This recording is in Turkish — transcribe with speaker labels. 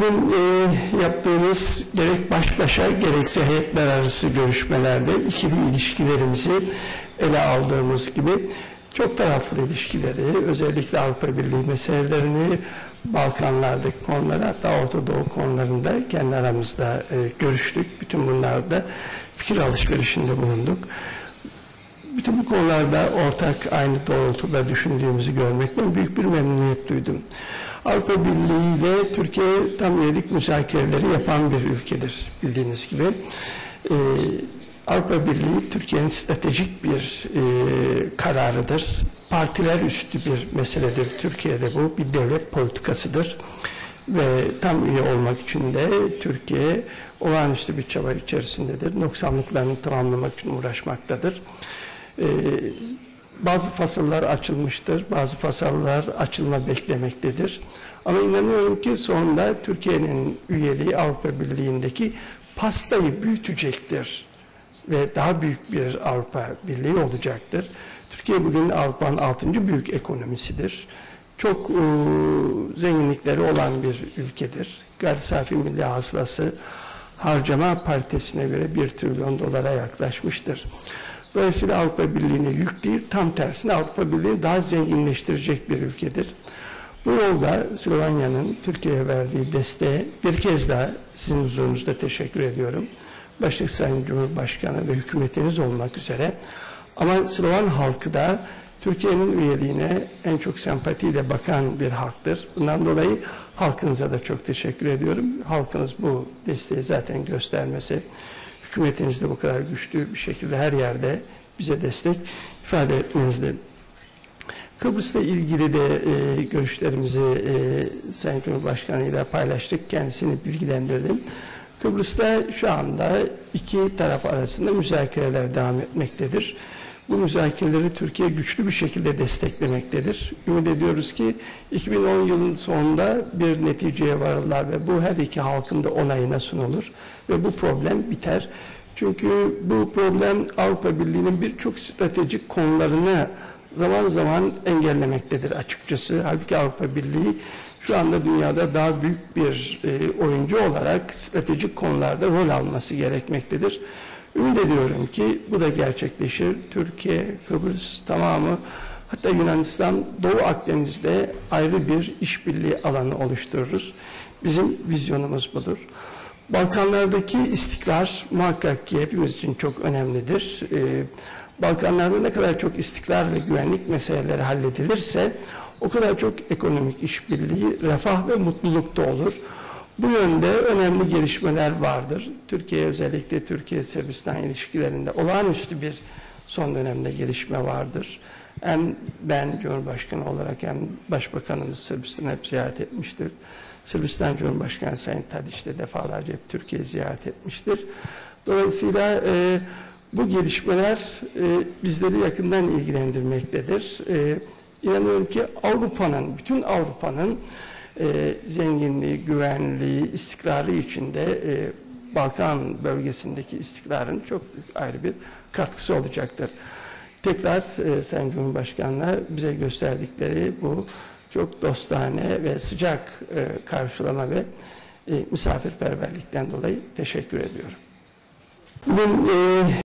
Speaker 1: Bugün e, yaptığımız gerek baş başa gerekse heyetler arası görüşmelerde ikili ilişkilerimizi ele aldığımız gibi çok taraflı ilişkileri, özellikle Avrupa Birliği meselelerini, Balkanlardaki konuları hatta Orta Doğu konularında kendi aramızda e, görüştük. Bütün bunlarda fikir alışverişinde bulunduk. Bütün bu konularda ortak aynı doğrultuda düşündüğümüzü görmekten büyük bir memnuniyet duydum. Avrupa Birliği ile Türkiye tam üyelik müzakereleri yapan bir ülkedir bildiğiniz gibi. Ee, Avrupa Birliği Türkiye'nin stratejik bir e, kararıdır. Partiler üstü bir meseledir. Türkiye'de bu bir devlet politikasıdır. Ve tam üye olmak için de Türkiye olağanüstü bir çaba içerisindedir. Noksanlıklarını tamamlamak için uğraşmaktadır. Ee, bazı fasıllar açılmıştır, bazı fasıllar açılma beklemektedir. Ama inanıyorum ki sonunda Türkiye'nin üyeliği Avrupa Birliği'ndeki pastayı büyütecektir ve daha büyük bir Avrupa Birliği olacaktır. Türkiye bugün Avrupa'nın altıncı büyük ekonomisidir. Çok e, zenginlikleri olan bir ülkedir. Gayri safi milli hasılası harcama paritesine göre bir trilyon dolara yaklaşmıştır. Dolayısıyla Avrupa Birliği'ne yük değil, tam tersine Avrupa Birliği'ni daha zenginleştirecek bir ülkedir. Bu yolda Slovanya'nın Türkiye'ye verdiği desteğe bir kez daha sizin huzurunuzda teşekkür ediyorum. Başta Sayın Cumhurbaşkanı ve hükümetiniz olmak üzere. Ama Slovan halkı da Türkiye'nin üyeliğine en çok sempatiyle bakan bir halktır. Bundan dolayı halkınıza da çok teşekkür ediyorum. Halkınız bu desteği zaten göstermesi, hükümetiniz de bu kadar güçlü bir şekilde her yerde bize destek ifade etmenizde. Kıbrıs'la ilgili de e, görüşlerimizi e, Sayın Cumhurbaşkanı ile paylaştık. Kendisini bilgilendirdim. Kıbrıs'ta şu anda iki taraf arasında müzakereler devam etmektedir. Bu müzakereleri Türkiye güçlü bir şekilde desteklemektedir. Ümit ediyoruz ki 2010 yılın sonunda bir neticeye varırlar ve bu her iki halkın da onayına sunulur ve bu problem biter. Çünkü bu problem Avrupa Birliği'nin birçok stratejik konularını zaman zaman engellemektedir açıkçası. Halbuki Avrupa Birliği şu anda dünyada daha büyük bir e, oyuncu olarak stratejik konularda rol alması gerekmektedir. Ümit ediyorum ki bu da gerçekleşir. Türkiye, Kıbrıs tamamı hatta Yunanistan Doğu Akdeniz'de ayrı bir işbirliği alanı oluştururuz. Bizim vizyonumuz budur. Balkanlardaki istikrar muhakkak ki hepimiz için çok önemlidir. Ee, Balkanlarda ne kadar çok istikrar ve güvenlik meseleleri halledilirse o kadar çok ekonomik işbirliği, refah ve mutluluk da olur. Bu yönde önemli gelişmeler vardır. Türkiye özellikle Türkiye-Sırbistan ilişkilerinde olağanüstü bir son dönemde gelişme vardır. Hem ben Cumhurbaşkanı olarak hem Başbakanımız Sırbistan'ı hep ziyaret etmiştir. Sırbistan Cumhurbaşkanı Sayın Tadiç de defalarca hep Türkiye'yi ziyaret etmiştir. Dolayısıyla e, bu gelişmeler e, bizleri yakından ilgilendirmektedir. E, inanıyorum ki Avrupa'nın, bütün Avrupa'nın e, zenginliği, güvenliği, istikrarı içinde e, Balkan bölgesindeki istikrarın çok ayrı bir katkısı olacaktır. Tekrar e, Sayın Cumhurbaşkanı'na bize gösterdikleri bu çok dostane ve sıcak e, karşılama ve e, misafirperverlikten dolayı teşekkür ediyorum. Bugün e,